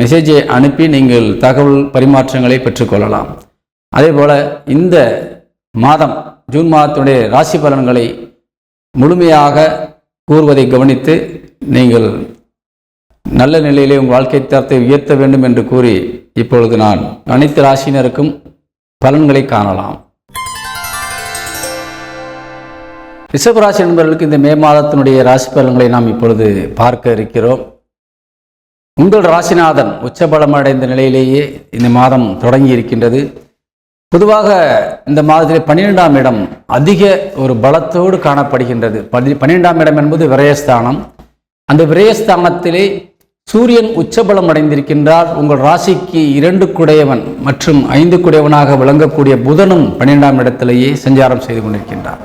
மெசேஜை அனுப்பி நீங்கள் தகவல் பரிமாற்றங்களை பெற்றுக்கொள்ளலாம். அதே போல் இந்த மாதம் ஜூன் மாதத்துடைய ராசி பலன்களை முழுமையாக கூறுவதை கவனித்து நீங்கள் நல்ல நிலையிலே உங்கள் வாழ்க்கை தரத்தை உயர்த்த வேண்டும் என்று கூறி இப்பொழுது நான் அனைத்து ராசியினருக்கும் பலன்களை காணலாம். ரிஷபராசி நண்பர்களுக்கு இந்த மே மாதத்தினுடைய ராசி பலன்களை நாம் இப்பொழுது பார்க்க இருக்கிறோம். உங்கள் ராசிநாதன் உச்சபலம் அடைந்த நிலையிலேயே இந்த மாதம் தொடங்கி இருக்கின்றது பொதுவாக இந்த மாதத்தில் பன்னிரெண்டாம் இடம் அதிக ஒரு பலத்தோடு காணப்படுகின்றது. பதி பன்னிரெண்டாம் இடம் என்பது விரயஸ்தானம். அந்த விரயஸ்தானத்திலே சூரியன் உச்சபலம் அடைந்திருக்கின்றார் உங்கள் ராசிக்கு இரண்டு குடையவன் மற்றும் ஐந்து குடையவனாக விளங்கக்கூடிய புதனும் பன்னிரெண்டாம் இடத்திலேயே சஞ்சாரம் செய்து கொண்டிருக்கின்றார்.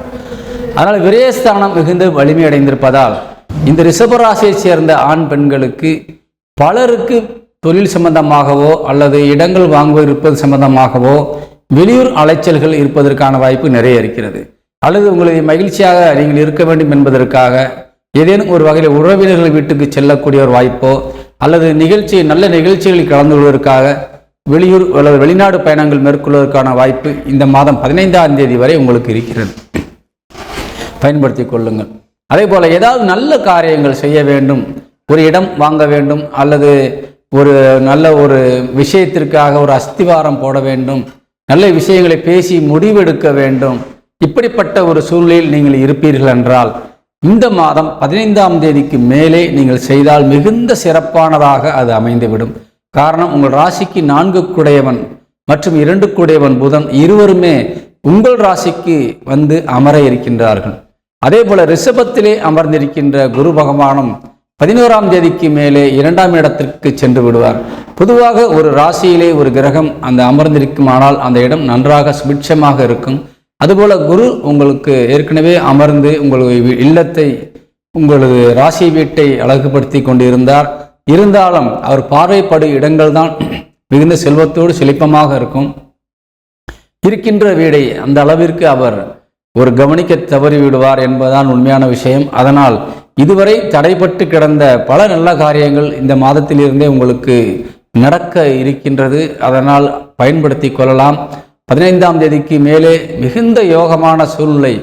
அதனால் விரயஸ்தானம் மிகுந்த வலிமை அடைந்திருப்பதால் இந்த ரிஷபராசியைச் சேர்ந்த ஆண் பெண்களுக்கு பலருக்கு தொழில் சம்பந்தமாகவோ அல்லது இடங்கள் வாங்குவது இருப்பது சம்பந்தமாகவோ வெளியூர் அலைச்சல்கள் இருப்பதற்கான வாய்ப்பு நிறைய இருக்கிறது. அல்லது உங்களை மகிழ்ச்சியாக நீங்கள் இருக்க வேண்டும் என்பதற்காக ஏதேனும் ஒரு வகையில் உறவினர்கள் வீட்டுக்கு செல்லக்கூடிய ஒரு வாய்ப்போ அல்லது நிகழ்ச்சி நல்ல நிகழ்ச்சிகளில் கலந்து கொள்வதற்காக வெளியூர் அல்லது வெளிநாடு பயணங்கள் மேற்கொள்வதற்கான வாய்ப்பு இந்த மாதம் பதினைந்தாம் தேதி வரை உங்களுக்கு இருக்கிறது. பயன்படுத்தி கொள்ளுங்கள். அதே போல் ஏதாவது நல்ல காரியங்கள் செய்ய வேண்டும். ஒரு இடம் வாங்க வேண்டும் அல்லது ஒரு நல்ல ஒரு விஷயத்திற்காக ஒரு அஸ்திவாரம் போட வேண்டும். நல்ல விஷயங்களை பேசி முடிவெடுக்க வேண்டும். இப்படிப்பட்ட ஒரு சூழ்நிலையில் நீங்கள் இருப்பீர்கள் என்றால் இந்த மாதம் பதினைந்தாம் தேதிக்கு மேலே நீங்கள் செய்தால் மிகுந்த சிறப்பானதாக அது அமைந்துவிடும். காரணம் உங்கள் ராசிக்கு நான்கு குடையவன் மற்றும் இரண்டு குடையவன் புதன் இருவருமே உங்கள் ராசிக்கு வந்து அமர இருக்கின்றார்கள். அதே போல ரிஷபத்திலே அமர்ந்திருக்கின்ற குரு பகவானும் பதினோராம் தேதிக்கு மேலே இரண்டாம் இடத்திற்கு சென்று விடுவார். பொதுவாக ஒரு ராசியிலே ஒரு கிரகம் அந்த அமர்ந்திருக்குமானால் அந்த இடம் நன்றாக சுபிட்சமாக இருக்கும். அதுபோல குரு உங்களுக்கு ஏற்கனவே அமர்ந்து உங்களது இல்லத்தை உங்களது ராசி வீட்டை அழகுபடுத்தி கொண்டிருந்தார். இருந்தாலும் அவர் பார்வைப்படு இடங்கள் தான் மிகுந்த செல்வத்தோடு செழிப்பமாக இருக்கும். இருக்கின்ற வீடை அந்த அளவிற்கு அவர் ஒரு கவனிக்க தவறிவிடுவார் என்பதுதான் உண்மையான விஷயம். அதனால் இதுவரை தடைப்பட்டு கிடந்த பல நல்ல காரியங்கள் இந்த மாதத்திலிருந்தே உங்களுக்கு நடக்க இருக்கின்றது. அதனால் பயன்படுத்தி கொள்ளலாம். பதினைந்தாம் தேதிக்கு மேலே மிகுந்த யோகமான சூழ்நிலை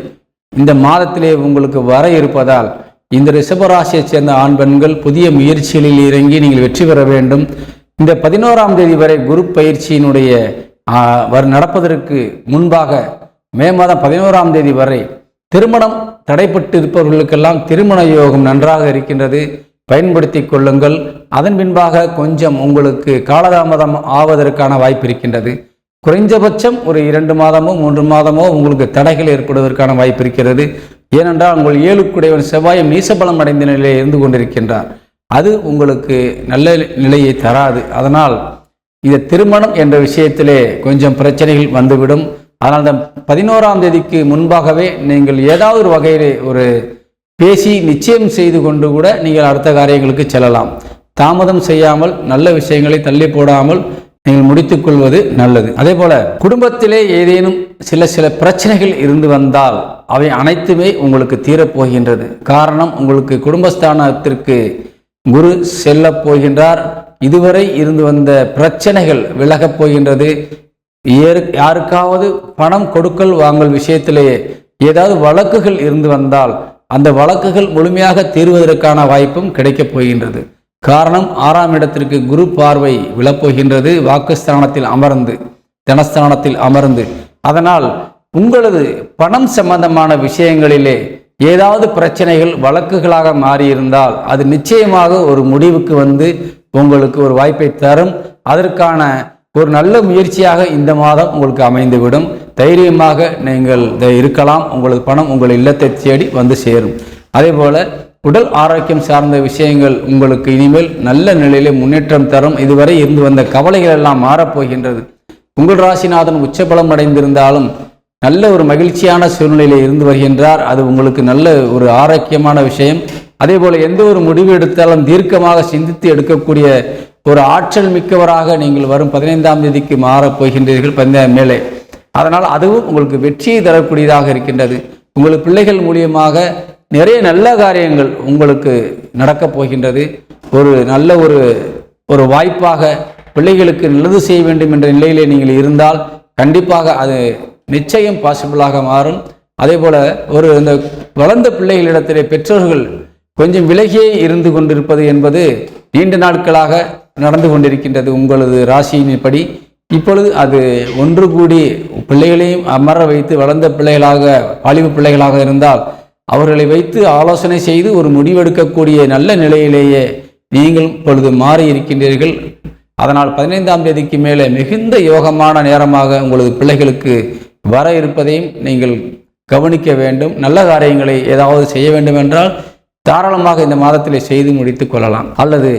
இந்த மாதத்திலே உங்களுக்கு வர இருப்பதால் இந்த ரிஷபராசியைச் சேர்ந்த ஆண் பெண்கள் புதிய முயற்சிகளில் இறங்கி நீங்கள் வெற்றி பெற வேண்டும். இந்த பதினோராம் தேதி வரை குரு பயிற்சியினுடைய வர் நடப்பதற்கு முன்பாக மே மாதம் பதினோராம் தேதி வரை திருமணம் தடைப்பட்டு இருப்பவர்களுக்கெல்லாம் திருமண யோகம் நன்றாக இருக்கின்றது. பயன்படுத்தி கொள்ளுங்கள். அதன் பின்பாக கொஞ்சம் உங்களுக்கு காலதாமதம் ஆவதற்கான வாய்ப்பு இருக்கின்றது. குறைந்தபட்சம் ஒரு இரண்டு மாதமோ மூன்று மாதமோ உங்களுக்கு தடைகள் ஏற்படுவதற்கான வாய்ப்பு இருக்கிறது. ஏனென்றால் உங்கள் ஏழுக்குடையவன் செவ்வாயும் நீசபலம் அடைந்த நிலையில் இருந்து கொண்டிருக்கின்றார். அது உங்களுக்கு நல்ல நிலையை தராது. அதனால் இந்த திருமணம் என்ற விஷயத்திலே கொஞ்சம் பிரச்சனைகள் வந்துவிடும். அதனால் இந்த பதினோராம் தேதிக்கு முன்பாகவே நீங்கள் ஏதாவது ஒரு வகையில் ஒரு பேசி நிச்சயம் செய்து கொண்டு கூட நீங்கள் அடுத்த காரியங்களுக்கு செல்லலாம். தாமதம் செய்யாமல் நல்ல விஷயங்களை தள்ளி போடாமல் நீங்கள் முடித்துக் கொள்வது நல்லது. அதே போல குடும்பத்திலே ஏதேனும் சில சில பிரச்சனைகள் இருந்து வந்தால் அவை அனைத்துமே உங்களுக்கு தீரப்போகின்றது காரணம் உங்களுக்கு குடும்பஸ்தானத்திற்கு குரு செல்லப் போகின்றார். இதுவரை இருந்து வந்த பிரச்சனைகள் விலகப் போகின்றது. யாருக்காவது பணம் கொடுக்கல் வாங்கல் விஷயத்திலேயே ஏதாவது வழக்குகள் இருந்து வந்தால் அந்த வழக்குகள் முழுமையாக தீர்வதற்கான வாய்ப்பும் கிடைக்கப் போகின்றது. காரணம் ஆறாம் இடத்திற்கு குரு பார்வை விழப்போகின்றது. வாக்குஸ்தானத்தில் அமர்ந்து தனஸ்தானத்தில் அமர்ந்து. அதனால் உங்களது பணம் சம்பந்தமான விஷயங்களிலே ஏதாவது பிரச்சனைகள் வழக்குகளாக மாறியிருந்தால் அது நிச்சயமாக ஒரு முடிவுக்கு வந்து உங்களுக்கு ஒரு வாய்ப்பை தரும். அதற்கான ஒரு நல்ல முயற்சியாக இந்த மாதம் உங்களுக்கு அமைந்துவிடும். தைரியமாக நீங்கள் இருக்கலாம். உங்களது பணம் உங்கள் இல்லத்தை தேடி வந்து சேரும். அதே போல உடல் ஆரோக்கியம் சார்ந்த விஷயங்கள் உங்களுக்கு இனிமேல் நல்ல நிலையிலே முன்னேற்றம் தரும். இதுவரை இருந்து வந்த கவலைகள் எல்லாம் மாறப்போகின்றது. உங்கள் ராசிநாதன் உச்சபலம் அடைந்திருந்தாலும் நல்ல ஒரு மகிழ்ச்சியான சூழ்நிலையில் இருந்து வருகின்றார். அது உங்களுக்கு நல்ல ஒரு ஆரோக்கியமான விஷயம். அதே போல எந்த ஒரு முடிவு எடுத்தாலும் தீர்க்கமாக சிந்தித்து எடுக்கக்கூடிய ஒரு ஆற்றல் மிக்கவராக நீங்கள் வரும் பதினைந்தாம் தேதிக்கு மாறப் போகின்றீர்கள் பதினைந்தாம் மேலே. அதனால் அதுவும் உங்களுக்கு வெற்றியை தரக்கூடியதாக இருக்கின்றது. உங்கள் பிள்ளைகள் மூலியமாக நிறைய நல்ல காரியங்கள் உங்களுக்கு நடக்கப் போகின்றது. ஒரு நல்ல ஒரு ஒரு வாய்ப்பாக பிள்ளைகளுக்கு நல்லது செய்ய வேண்டும் என்ற நிலையிலே நீங்கள் இருந்தால் கண்டிப்பாக அது நிச்சயம் பாசிபிளாக மாறும். அதே போல ஒரு இந்த வளர்ந்த பிள்ளைகளிடத்திலே பெற்றோர்கள் கொஞ்சம் விலகியே இருந்து கொண்டிருப்பது என்பது நீண்ட நாட்களாக நடந்து கொண்டிருக்கின்றது உங்களது ராசியின்படி. இப்பொழுது அது ஒன்று கூடி பிள்ளைகளையும் அமர வைத்து வளர்ந்த பிள்ளைகளாக வாலிப பிள்ளைகளாக இருந்தால் அவர்களை வைத்து ஆலோசனை செய்து ஒரு முடிவெடுக்கக்கூடிய நல்ல நிலையிலேயே நீங்கள் இப்பொழுது மாறி இருக்கின்றீர்கள் அதனால் பதினைந்தாம் தேதிக்கு மேலே மிகுந்த யோகமான நேரமாக உங்களது பிள்ளைகளுக்கு வர இருப்பதையும் நீங்கள் கவனிக்க வேண்டும். நல்ல காரியங்களை ஏதாவது செய்ய வேண்டும் என்றால் தாராளமாக இந்த மாதத்திலே செய்து முடித்து கொள்ளலாம். அல்லது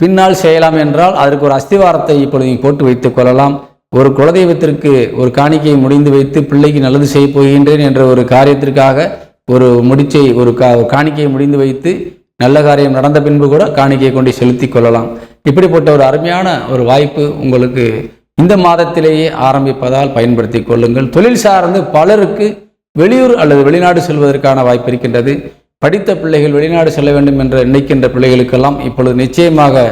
பின்னால் செய்யலாம் என்றால் அதற்கு ஒரு அஸ்திவாரத்தை இப்பொழுது நீங்கள் போட்டு வைத்துக் கொள்ளலாம். ஒரு குலதெய்வத்திற்கு ஒரு காணிக்கையை முடிந்து வைத்து பிள்ளைக்கு நல்லது செய்ய போகின்றேன் என்ற ஒரு காரியத்திற்காக ஒரு முடிச்சை ஒரு கா காணிக்கையை முடிந்து வைத்து நல்ல காரியம் நடந்த பின்பு கூட காணிக்கையை கொண்டு செலுத்தி கொள்ளலாம். இப்படிப்பட்ட ஒரு அருமையான ஒரு வாய்ப்பு உங்களுக்கு இந்த மாதத்திலேயே ஆரம்பிப்பதால் பயன்படுத்தி கொள்ளுங்கள். தொழில் சார்ந்து பலருக்கு வெளியூர் அல்லது வெளிநாடு செல்வதற்கான வாய்ப்பு இருக்கின்றது. படித்த பிள்ளைகள் வெளிநாடு செல்ல வேண்டும் என்று நினைக்கின்ற பிள்ளைகளுக்கெல்லாம் இப்பொழுது நிச்சயமாக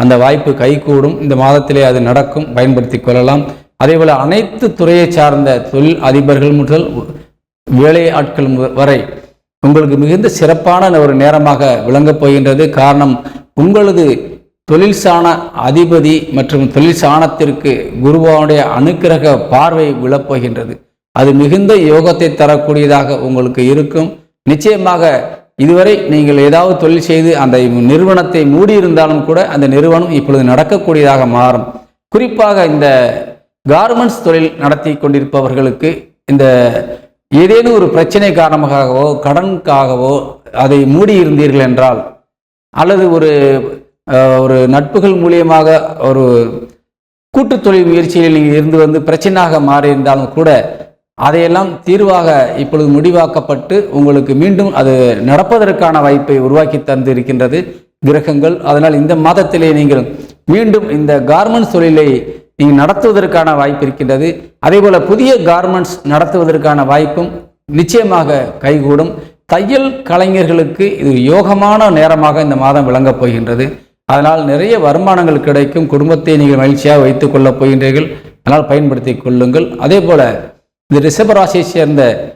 அந்த வாய்ப்பு கைகூடும். இந்த மாதத்திலே அது நடக்கும். பயன்படுத்தி கொள்ளலாம். அதேபோல் அனைத்து துறையை சார்ந்த தொழில் அதிபர்கள் முதல் வேலை ஆட்கள் வரை உங்களுக்கு மிகுந்த சிறப்பான ஒரு நேரமாக விளங்கப் போகின்றது. காரணம் உங்களது தொழில் சாண அதிபதி மற்றும் தொழில் சாணத்திற்கு குருவாவுடைய அனுக்கிரக பார்வை விழப்போகின்றது. அது மிகுந்த யோகத்தை தரக்கூடியதாக உங்களுக்கு இருக்கும். நிச்சயமாக இதுவரை நீங்கள் ஏதாவது தொழில் செய்து அந்த நிறுவனத்தை மூடியிருந்தாலும் கூட அந்த நிறுவனம் இப்பொழுது நடக்கக்கூடியதாக மாறும். குறிப்பாக இந்த கார்மெண்ட்ஸ் தொழில் நடத்தி கொண்டிருப்பவர்களுக்கு இந்த ஏதேனும் ஒரு பிரச்சனை காரணமாகவோ கடனுக்காகவோ அதை மூடியிருந்தீர்கள் என்றால் அல்லது ஒரு ஒரு நட்புகள் மூலியமாக ஒரு கூட்டுத்தொழில் முயற்சியில் நீங்கள் இருந்து வந்து பிரச்சனையாக மாறியிருந்தாலும் கூட அதையெல்லாம் தீர்வாக இப்பொழுது முடிவாக்கப்பட்டு உங்களுக்கு மீண்டும் அது நடப்பதற்கான வாய்ப்பை உருவாக்கி தந்து இருக்கின்றது கிரகங்கள். அதனால் இந்த மாதத்திலே நீங்கள் மீண்டும் இந்த கார்மெண்ட்ஸ் தொழிலை நீங்கள் நடத்துவதற்கான வாய்ப்பு இருக்கின்றது. அதேபோல புதிய கார்மெண்ட்ஸ் நடத்துவதற்கான வாய்ப்பும் நிச்சயமாக கைகூடும். தையல் கலைஞர்களுக்கு இது யோகமான நேரமாக இந்த மாதம் விளங்கப் போகின்றது. அதனால் நிறைய வருமானங்கள் கிடைக்கும். குடும்பத்தை நீங்கள் மகிழ்ச்சியாக வைத்துக் கொள்ளப் போகின்றீர்கள். அதனால் பயன்படுத்தி கொள்ளுங்கள். அதே போல இந்த ரிஷபராசியை சேர்ந்த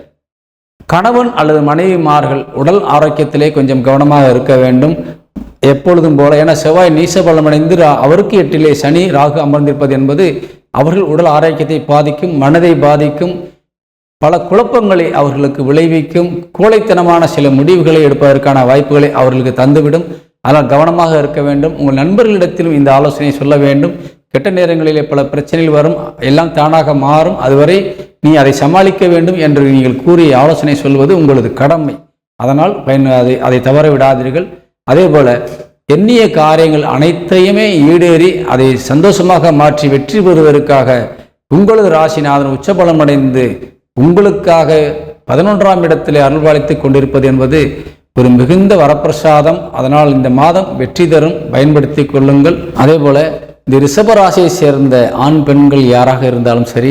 கணவன் அல்லது மனைவிமார்கள் உடல் ஆரோக்கியத்திலே கொஞ்சம் கவனமாக இருக்க வேண்டும். எப்பொழுதும் போல ஏன்னா செவ்வாய் நீசபலமடைந்து ரா- அவருக்கு எட்டிலே சனி ராகு அமர்ந்திருப்பது என்பது அவர்கள் உடல் ஆரோக்கியத்தை பாதிக்கும் மனதை பாதிக்கும் பல குழப்பங்களை அவர்களுக்கு விளைவிக்கும் கோழைத்தனமான சில முடிவுகளை எடுப்பதற்கான வாய்ப்புகளை அவர்களுக்கு தந்துவிடும். அதனால் கவனமாக இருக்க வேண்டும். உங்கள் நண்பர்களிடத்திலும் இந்த ஆலோசனையை சொல்ல வேண்டும். கெட்ட நேரங்களிலே பல பிரச்சனைகள் வரும் எல்லாம் தானாக மாறும். அதுவரை நீ அதை சமாளிக்க வேண்டும் என்று நீங்கள் கூறிய ஆலோசனை சொல்வது உங்களது கடமை. அதனால் பயன் அதை அதை தவற விடாதீர்கள். அதே போல எண்ணிய காரியங்கள் அனைத்தையுமே ஈடேறி அதை சந்தோஷமாக மாற்றி வெற்றி பெறுவதற்காக உங்களது ராசிநாதன் உச்சபலம் அடைந்து உங்களுக்காக பதினொன்றாம் இடத்திலே அருள்பாலித்துக் கொண்டிருப்பது என்பது ஒரு மிகுந்த வரப்பிரசாதம். அதனால் இந்த மாதம் வெற்றி தரும். பயன்படுத்தி கொள்ளுங்கள். அதே போல இந்த ரிஷபராசியை சேர்ந்த ஆண் பெண்கள் யாராக இருந்தாலும் சரி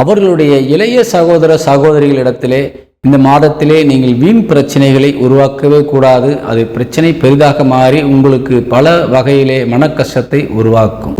அவர்களுடைய இளைய சகோதர சகோதரிகளிடத்திலே இந்த மாதத்திலே நீங்கள் வீண் பிரச்சனைகளை உருவாக்கவே கூடாது. அது பிரச்சனை பெரிதாக மாறி உங்களுக்கு பல வகையிலே மனக்கஷ்டத்தை உருவாக்கும்.